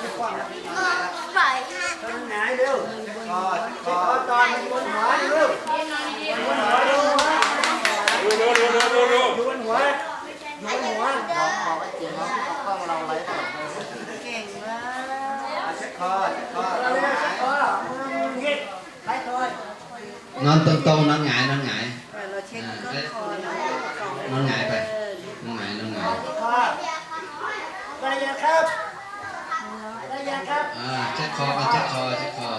ายแล้วพี่ป้อนแล้วพี่ป้อนแล้วปล่อยต้นหงายเร็วคอคอตอนมันบนหัวเร็วบนหัวดูหัวดูดูดูดูดูดูอยู่บนหัวอ ยู่บนหัวบอกไว้จริงเขากล้องเราไว้ตลอดเก่งมากเช็ดคอเช็ดคอเร็วเช็ดคอยิดใครถอยนอนตรงๆนอนหงายนอนหงายเราเช็คต้นคอเรานอนหงายไปนอนหงายนอนหงายคอได้ยังครับได้ยังครับอ่าเช็ดคอเอาเช็ดคอเช็ดคอ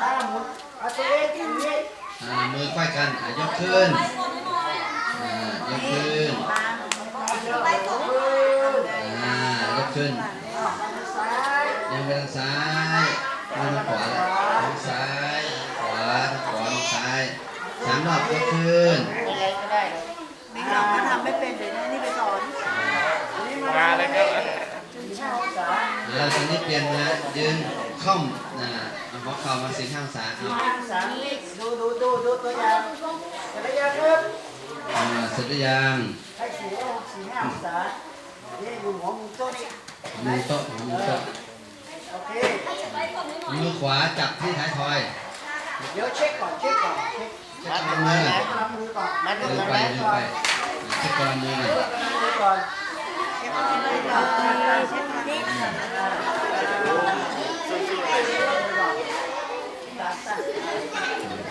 ถ้าหมุนเอาตัวเองอย่างนี้อ่ามือควายกันอะยกขึ้นอ่ายกขึ้นไปตบมืออ่ายกขึ้นซ้ายยังไปทางซ้ายทางขวาแล้วทางซ้ายขวาทางขวาทางซ้ายสามรอบยกขึ้นอะไรก็ได้เลยไม่หรอกเขาทำไม่เป็นเดี๋ยวนี่ไปสอนมาเลยครับ แล้วตอนนี้เปลี่ยนนะยืนค่อมนะเอาหัวเข่ามาสิงข้างซ้ายเอาสามดูดูดูดูตัวอย่างตัวอย่างครับอ่าเสร็จหรือยังให้สี่สี่ห้าองศานี่อยู่หัวมุมโต๊ะนี่มือโต๊ะมือโต๊ะโอเคมือขวาจับที่ท้ายทอยเดี๋ยวเช็คก่อนเช็คก่อนเช็คมือแหนกำลังมือก่อนมาเดิดูนกันไปแหนเดินก่อไปนเช็คกำลังมือหน่อย มือก่อนเช็คนี่ตาตา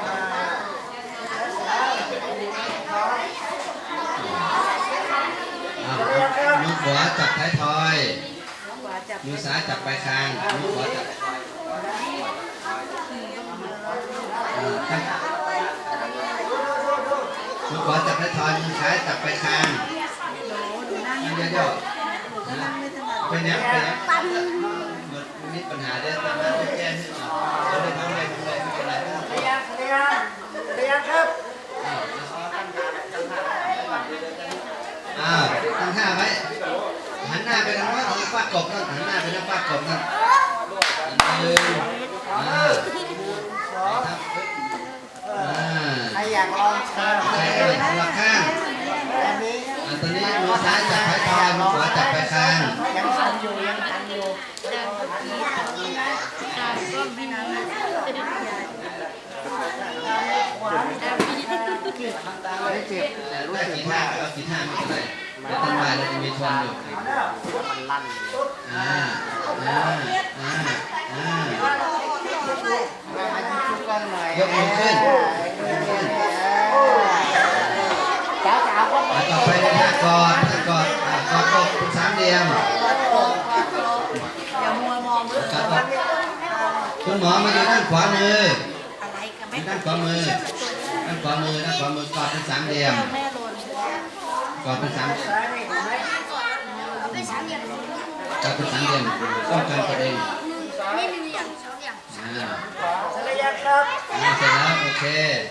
อ่าแล้วสามสองอะมือขวาจับท้ายทอยขวาจับมือซ้ายจับปลายคางมือขวาจับเออตั้งมือขวาจับท้ายทอย มือซ้ายจับปลายคางโหดูนั่งนั่งเยอะๆนะ ไม่ถนัดไปเนี้ยไปเนี้ยมันมีปัญหาเด้อแต่มาไปแก้ให้หน่อยจะได้ทำอะไรทำอะไรไม่เป็นไรไม่ต้องกลัเรีวยนเรียนเรียนครับอ้าวตั้งท่าไว้หันหน้าไปทางว่าทางฟาดกบนั่นหันหน้าไปทางฟาดกบนั่นหนึ่งอ่าสองครับเออ่าอใครอยากลองเชิญใครเอ่ยคนละข้างอันนี้อ่าตอนนี้มือซ้ายจับท้ายทอยมือขวาจับปลายคางยังทัน อยู่ยังทันอยู่ขวาไม่ได้กี่ทางตาไม่เจ็บแต่รู้สึกท่าก็เอากี่ท่าไม่เป็นไรเดี๋ยวต้นไม้เราจะมีทนอยู่เอาแล้วมันลั่นอ่าอ่าอ่าอ่ามาชุบกันหน่อยกมือขึ้นยกมือขึ้นสาวสาก็ต่อไปเป็นท่ากอดท่ากอดอ่ากอดอกเป็นสามเหลี่ยม อย่ามัวมองกอดอคุณหมอมาอยู่ด้านขวามืออะไรกันไม่ด้านขวามือด้านขวามือด้านขวามือกอดเป็นสามเหลี่ยมแม่โดนกอดเป็นสามซ้ายนี่เห็นไหมไม่สามอย่างกอดเป็นสามเหลี่ยมป้องกันตัวเองนี่หนึ่งอย่างสองอย่างอ่าเสร็จแล้วยังครับอ่าเสร็จแล้วโอเค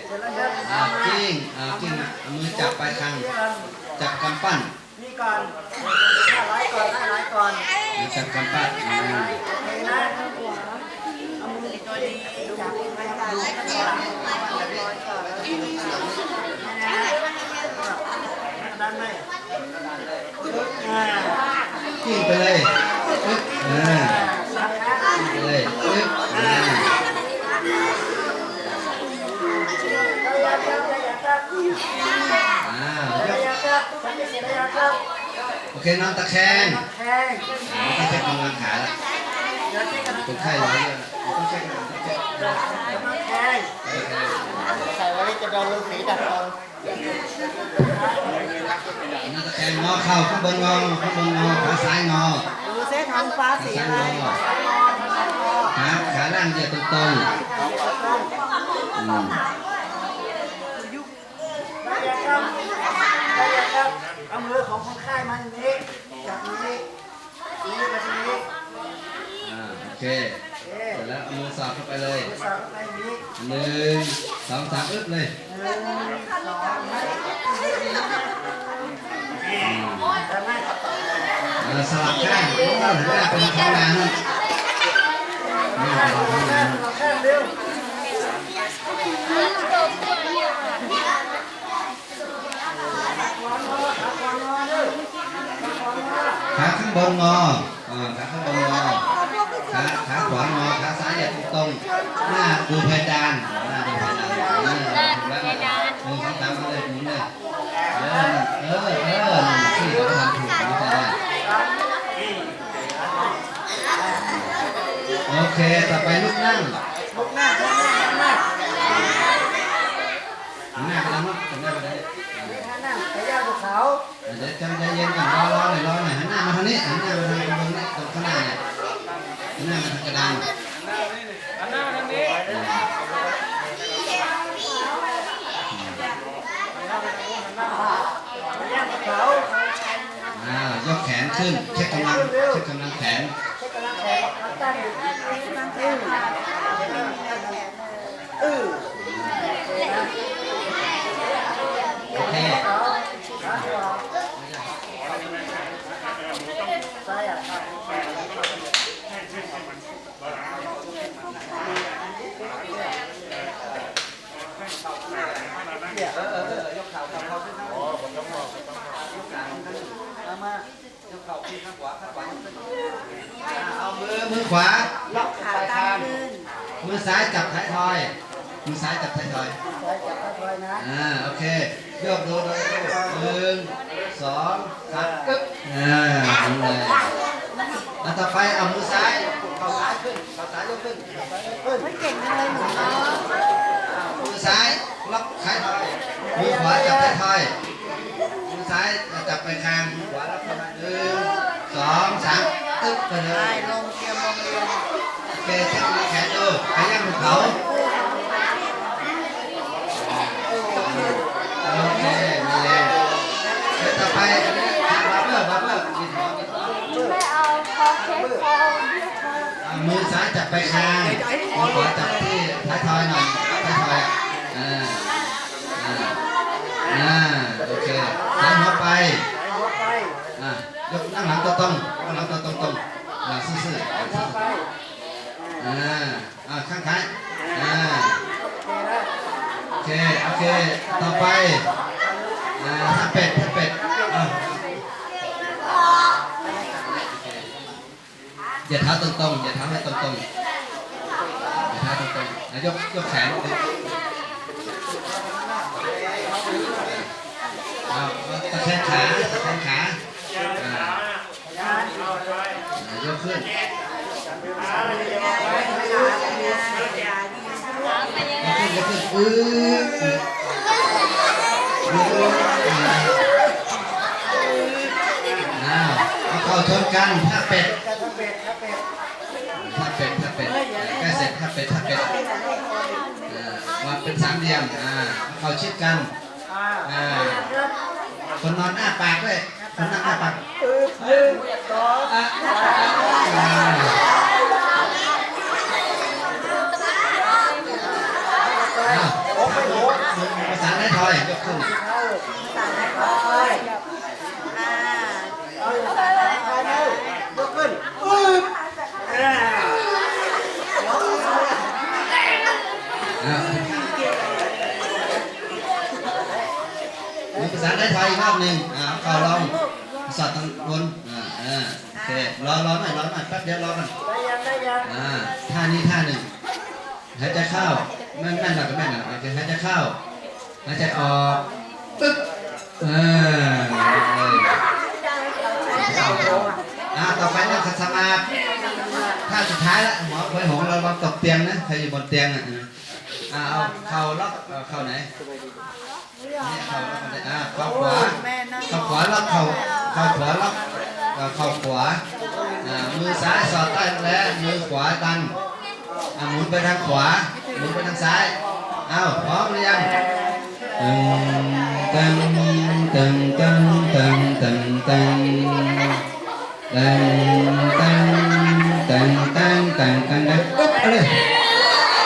เสร็จแล้วครับอ่ากิ้งอ่ากิ้งอะเอามือจับปลายคางจับกำปั้น ก่อนห้าร้อยก่อนห้าร้อยก่อน เดี๋ยวจัดการปั้นอ่า โอเคนะเอามือตัวนี้จับให้ดูข้างหลังร้อยก่อนแล้วด้านในอ่า กิ้งไปเลยปึ๊บอ่า สามครั้ง กิ้งไปเลยปึ๊บอ่า ได้ยังครับได้ยังครับ อ่า ได้ยังครับได้ยังครับ โอเคนอนตะแคงแทงไม่ต้องเช็คกำลังขาแล้วเดี๋ยวที่กำลังคนไข้ร้อยเยอะต้องเช็คกำลังเช็คกำลังแทงใส่ไว้จะโดนฤาษีดัดตนนอนตะแคงงอเข่าข้างบนงอข้างบนงอขาซ้ายงอดูเส้นท้องฟ้าขาสีซ้ายอะไรงอขาขาล่างเหยียดตรงๆอืม ได้ยังครับได้ยังครับเอามือของคนไข้มาอย่างนี้จับอย่างนี้นี่มาอย่างนี้อ่าโอเคเอ๊ะเสร็จแล้วเอามือสอดเข้าไปเลยสอบไปอย่างนี้หนึ่งสองสามอึ๊บเลยหนึ่งสองได้ไหมเออสลับข้างโอ้โหหันหน้าเป็นท้องนานั่นนี่ข้างเป็นท้องนาข้างข้างเร็วค วามงอควางอเร็วความงอขาข้างบนงอขาขาขวางอขาซ้ายอย่าตรงหน้าดูเพดานหน้าดูเพดานเออแล้วหนึ่งสองสามเอาเลยหมุนเลยเออเออเออที่เขาทำถูกไม่ใช่ได้โอเค ต่อไปลุกนั่ง ลุกหน้าลุกหน้าลุกหน้า หันหน้าไปทางโน้นหันหน้าไปทางนี้ หน้าไปย่างภู เขาเดี๋ยวใจเย็นก่อนรอรอหน่อยรอหน่อยหันหน้ามาทางนี้หันหน้ามาทางตรงนี้ตรงข้างหน้าเนี่ยหันหน้ามาทางกระดานอันหน้าทางนี้ไปย่างภูเขาอ่ายกแขนขึ้นเช็คกำลังเช็คกำลังแขน ใช้กำลังแขนมาตั้งอยู่ตั้งเออเออ โอเค ขาขาขวาซ้ายอะเนี่ยเออเออเออยกเข่าเข่าเข่าขึ้นนะเอามายก เอามือมือขวาล็อกขาตั้งขึ้นมือซ้ายจับท้ายทอย มือซ้ายจับท้ายทอยซ้ายจับค่อยนะอ่าโอเคโยกดูดูหนึ่งสองสามปึ๊บอ่าหมุนเลยแล้วต่อไปเอามือซ้ายเข่าซ้ายขึ้นเข่าซ้ายยกขึ้นเข่าซ้ายยกขึ้นเก่งเลยหนูมือซ้ายล็อกท้ายทอยมือขวาจับท้ายทอยมือซ้ายจับไปคางมือขวาล็อกท้ายทอยหนึ่ง องสามตึ๊บไปเลยลงเกียร์มองเรียนโอเคเช็คมือแขนดูไปย่างภูเขาโอเคมีแรงเดี๋ยวต่อไปอันนี้บาร์เบอร์บาร์เบอร์มีหัวมีหัวไม่เอาคอเค้กคอเอามือซ้ายจับไปคางมือขวาจับที่ท้ โอเคโอเค ต่อไปอ่าถ้าเป็ดถ้าเป็ดอะอย่าเท้าตรงๆอย่าเท้าให้ตรงๆอย่าเท้าตรงๆอะยกยกแขนดึงเอาเอาตะแคงขาตะแคงขาอ่าอ่ายกขึ้น กขึ้นยกขึ้นอื้ออ้าวเอาเข่าชนกันถ้าเป็ดจะทำเป็ดทำเป็ดถ้าเป็ดถ้าเป็ดใกล้เสร็จถ้าเป็ดถ้าเป็ดอ่าวางเป็นสามเหลี่ยมอ่าเขาชิดกันอ่าคนนอนอ้าปากด้วยคนนั่งอ้าปากอึ๊บหนึ่งสองอ่าอ่าอ้าว โอ้ไปโอ้ ภาษาได้ทอยยกขึ้นเข้าสั่งให้เขาไปอ่าเอาอยู่สั่งให้เขายกขึ้นปึ๊บมีภาษาไทยทอยอีกรอบหนึ่งอ่าเอาเข่าลองสอดทางบนอ่าอ่าโอเครอรอหน่อยรอหน่อยแป๊บเดียวรอกันได้ยังได้ยังอ่าท่านี้ท่าหนึ่งหายใจเข้า ม่นแม่นหลักแม่นหลักโอเคหายใจเข้าหายใจออกปึ๊บเออเลยอ่าต่อไปนั่งขัดสมาธิท่าสุดท้ายละหมอเคยหงเราลองตกเตียงนะใครอยู่บนเตียงอะอ่าเอาเข่าล็อกเข่าไหนเนี่ยเข่าล็อกกันอ่าเข่าขวาเข่าขวาล็อกเข่าเข่าขวาล็อกเข่าขวาอ่ามือซ้ายสอดใต้และมือขวาดันอะหมุนไปทางขวา หมุนไปทางซ้าย เอาพร้อมหรือยังตึงตึงตึงตึงตึงตึงตึงตึงตึงตึงตึงตึงตึงตึงปุ๊บเอาเลย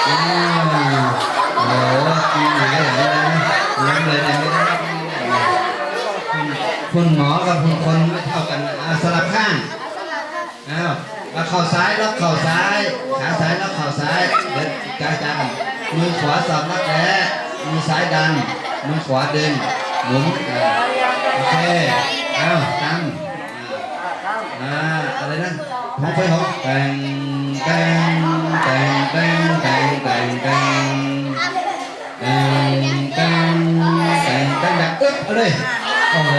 อ้าวโอ้โหหงายหลังเลยนะล้มเลยนะไม่ได้คุณคุณหมอกับคุณคนไม่เท่ากันอะสลับข้างอ้าว เอาเข่าซ้ายล็อกเข่าซ้ายขาซ้ายล็อกเข่าซ้ายเดี๋ยวจ้าจังมือขวาสอดรักแร้มือซ้ายดันมือขวาดึงหมุนโอเคอ้าวตามอ่าอ่าอะไรนั่นหงไฟหงแตงแตงตังตังตังตังตังตังตังตังแบบอึ๊บเอาเลยโอ้โห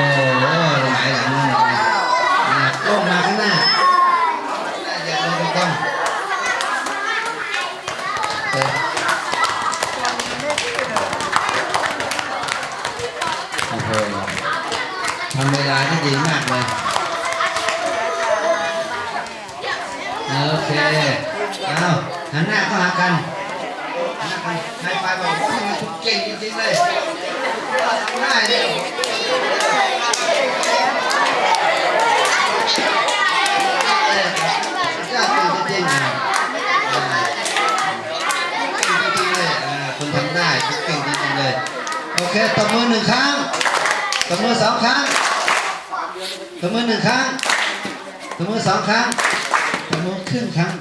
หงายหลังลงมาอะลงมาข้างหน้าอย่าลงไปก้มเออโอ้โหทำเวลาได้ดีมากเลย โอเค เอาหัน กันหน้ากันไฮไฟว์บอกโอ้ยคุณเก่งจริงๆเลยได้เนี่ยเออยอดจริงๆนะอ่าเก่งจริงๆเลยอ่าคุณทำได้คุณเก่งจริงๆเลย โอเคตบมือหนึ่งครั้งตบมือสองครั้งตบมือหนึ่งครั้งตบมือสองครั้งตบมือครึ่งครั้ง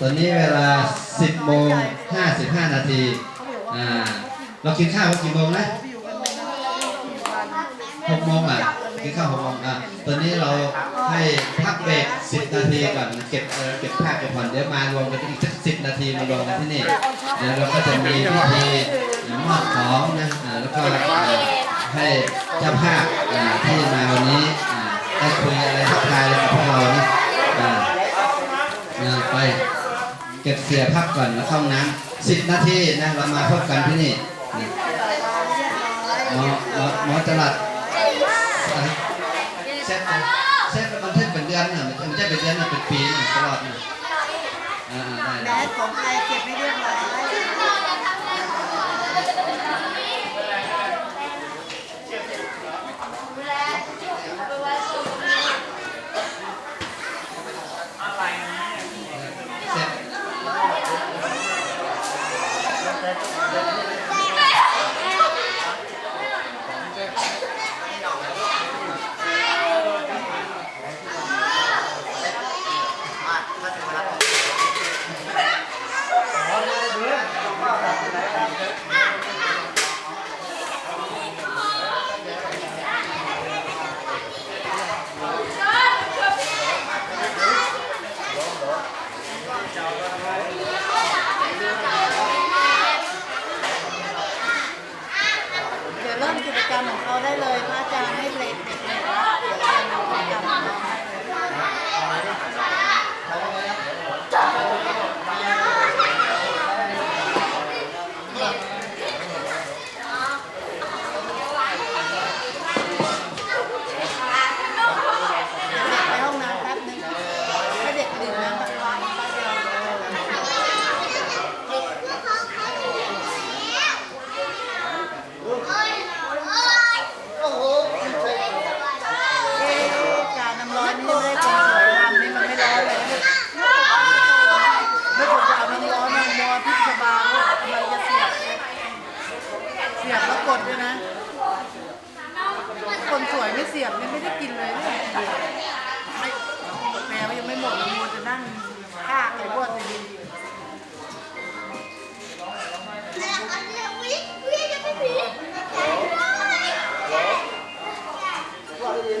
ตอนนี้เวลา 10โมง55 นาทีอ่าเรากินข้าวกี่โมงนะ6โมงอะกินข้าว6โมงอะตอนนี้เราให้พักเบรก10 นาทีก่อนเก็บเก็บผ้าเก็บผ่อนเดี๋ยวมารวมกันอีกสัก10 นาทีมารวมกันที่นี่แล้วเราก็จะมีพิธีมอบของนะอ่าแล้วก็ให้เจ้าภาพอ่าที่มาวันนี้อ่าได้คุยอะไรทักทายอะไรกับพวกเรานะอ่าอ่าไป เก็บเสียพักก่อนแล้วเข้าน้ำสิบนาทีนะเรามาพบกันที่นี่หมอหมอหมอจรัดเซ็ตเซ็ตมันเทศเป็นเดือนน่ะมันไม่ใช่เป็นเดือนน่ะเป็นปีตลอดน่ะอ่าได้แดได้ดของใครเก็บไม่เรียบร้อย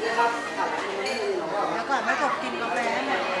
แล้วก็ไม่จบกินกาแฟเนี่ย